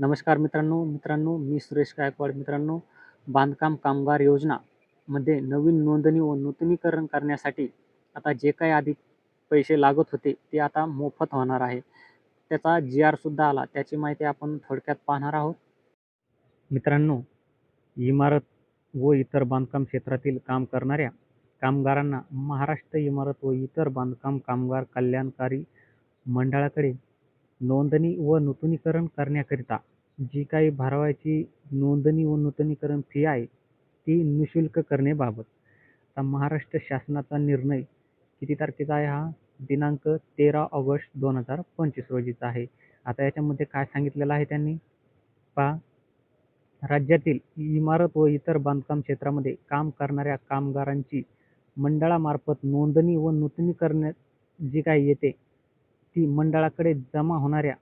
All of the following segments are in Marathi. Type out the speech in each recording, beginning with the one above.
नमस्कार मित्रांनो मित्रांनो मी सुरेश गायकवाड. मित्रांनो बांधकाम कामगार योजना मध्ये नवीन नोंदणी व नूतनीकरण करण्यासाठी आता जे काही आधी पैसे लागत होते ते आता मोफत होणार आहे. त्याचा जी आर सुद्धा आला. त्याची माहिती आपण थोडक्यात पाहणार आहोत. मित्रांनो इमारत व इतर बांधकाम क्षेत्रातील काम करणाऱ्या कामगारांना महाराष्ट्र इमारत व इतर बांधकाम कामगार कल्याणकारी मंडळाकडे नोंदणी व नूतनीकरण करण्याकरिता जी काही भरावयाची नोंदणी व नूतनीकरण फी आहे ती निशुल्क करण्याबाबत आता महाराष्ट्र शासनाचा निर्णय किती तारखेचा आहे हा? दिनांक तेरा ऑगस्ट दोन हजार पंचवीस रोजीचा आहे. आता याच्यामध्ये काय सांगितलेलं आहे त्यांनी? पहा. राज्यातील इमारत व इतर बांधकाम क्षेत्रामध्ये काम करणाऱ्या कामगारांची मंडळामार्फत नोंदणी व नूतनीकरण जी काही येते ती मंडळाकडे जमा होणाऱ्या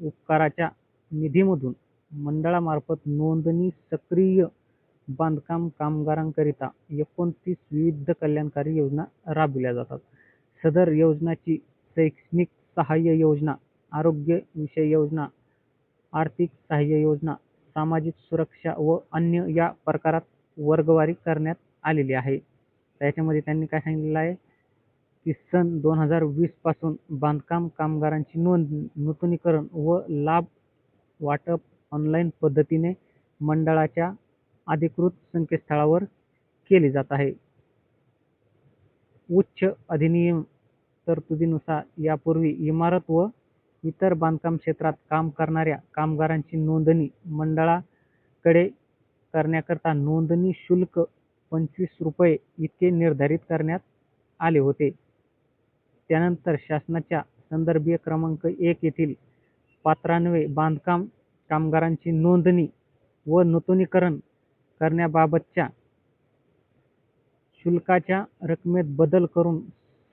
उपकाराच्या निधीमधून मंडळामार्फत नोंदणी सक्रिय बांधकाम कामगारांकरिता एकोणतीस विविध कल्याणकारी योजना राबविल्या जातात. सदर योजनाची शैक्षणिक सहाय्य योजना आरोग्य विषय योजना आर्थिक सहाय्य योजना सामाजिक सुरक्षा व अन्य या प्रकारात वर्गवारी करण्यात आलेली आहे. त्याच्यामध्ये त्यांनी काय सांगितलेलं आहे? की सन दोन हजार वीसपासून बांधकाम कामगारांची नोंद नूतनीकरण व लाभ वाटप ऑनलाईन पद्धतीने मंडळाच्या अधिकृत संकेतस्थळावर केली जात आहे. उच्च अधिनियम तरतुदीनुसार यापूर्वी इमारत व इतर बांधकाम क्षेत्रात काम करणाऱ्या कामगारांची नोंदणी मंडळाकडे करण्याकरता नोंदणी शुल्क पंचवीस रुपये इतके निर्धारित करण्यात आले होते. त्यानंतर शासनाच्या संदर्भीय क्रमांक एक येथील पात्रान्वे बांधकाम कामगारांची नोंदणी व नूतनीकरण करण्याबाबतच्या शुल्काच्या रकमेत बदल करून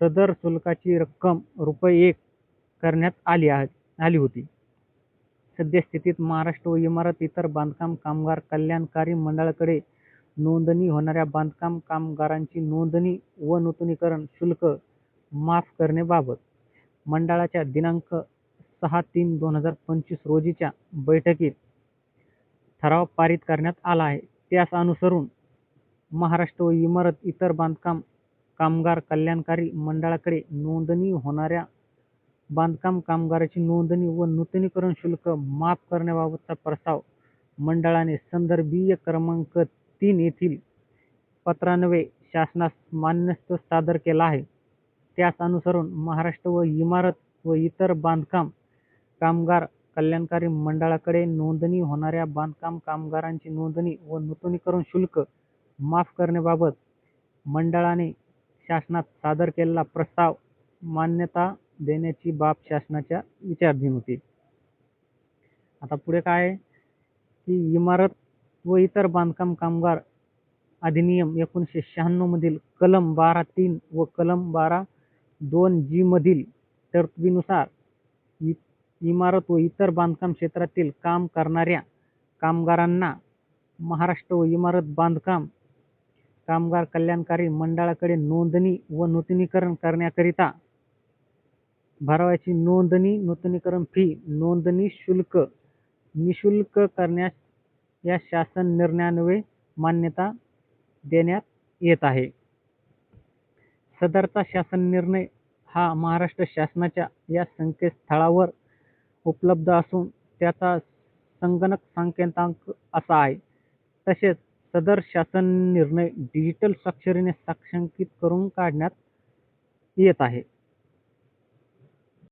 सदर शुल्काची रक्कम रुपये एक करण्यात आली आली होती. सद्यस्थितीत महाराष्ट्र व इमारत इतर बांधकाम कामगार कल्याणकारी मंडळाकडे नोंदणी होणाऱ्या बांधकाम कामगारांची नोंदणी व नूतनीकरण शुल्क माफ करण्याबाबत मंडळाच्या दिनांक सहा तीन दोन हजार पंचवीस रोजीच्या बैठकीत ठराव पारित करण्यात आला आहे. त्यास अनुसरून महाराष्ट्र व इमारत इतर बांधकाम कामगार कल्याणकारी मंडळाकडे नोंदणी होणाऱ्या बांधकाम कामगाराची नोंदणी व नूतनीकरण शुल्क माफ करण्याबाबतचा प्रस्ताव मंडळाने संदर्भीय क्रमांक तीन येथील पत्रान्वये शासनास मान्यस्त सादर केला आहे. त्यास अनुसरून महाराष्ट्र व इमारत व इतर बांधकाम कामगार कल्याणकारी मंडळाकडे नोंदणी होणाऱ्या बांधकाम कामगारांची नोंदणी व नूतनीकरण शुल्क माफ करण्याबाबत मंडळाने शासनात सादर केलेला प्रस्ताव मान्यता देण्याची बाब शासनाच्या विचाराधीन होती. आता पुढे काय आहे? की इमारत व इतर बांधकाम कामगार अधिनियम एकोणीसशे शहाण्णव मधील कलम बारा तीन व कलम बारा दोन जी मधील तरतुदीनुसार इ इमारत व इतर बांधकाम क्षेत्रातील काम करणाऱ्या कामगारांना महाराष्ट्र व इमारत बांधकाम कामगार कल्याणकारी मंडळाकडे नोंदणी व नूतनीकरण करण्याकरिता भरावयाची नोंदणी नूतनीकरण फी नोंदणी शुल्क निशुल्क करण्यास या शासन निर्णयान्वये मान्यता देण्यात येत आहे. सदरचा शासन निर्णय हा महाराष्ट्र शासनाच्या या संकेतस्थळावर उपलब्ध असून त्याचा संगणक संकेतांक असा आहे. तसेच सदर शासन निर्णय डिजिटल स्वाक्षरीने साक्षांकित करून काढण्यात येत आहे.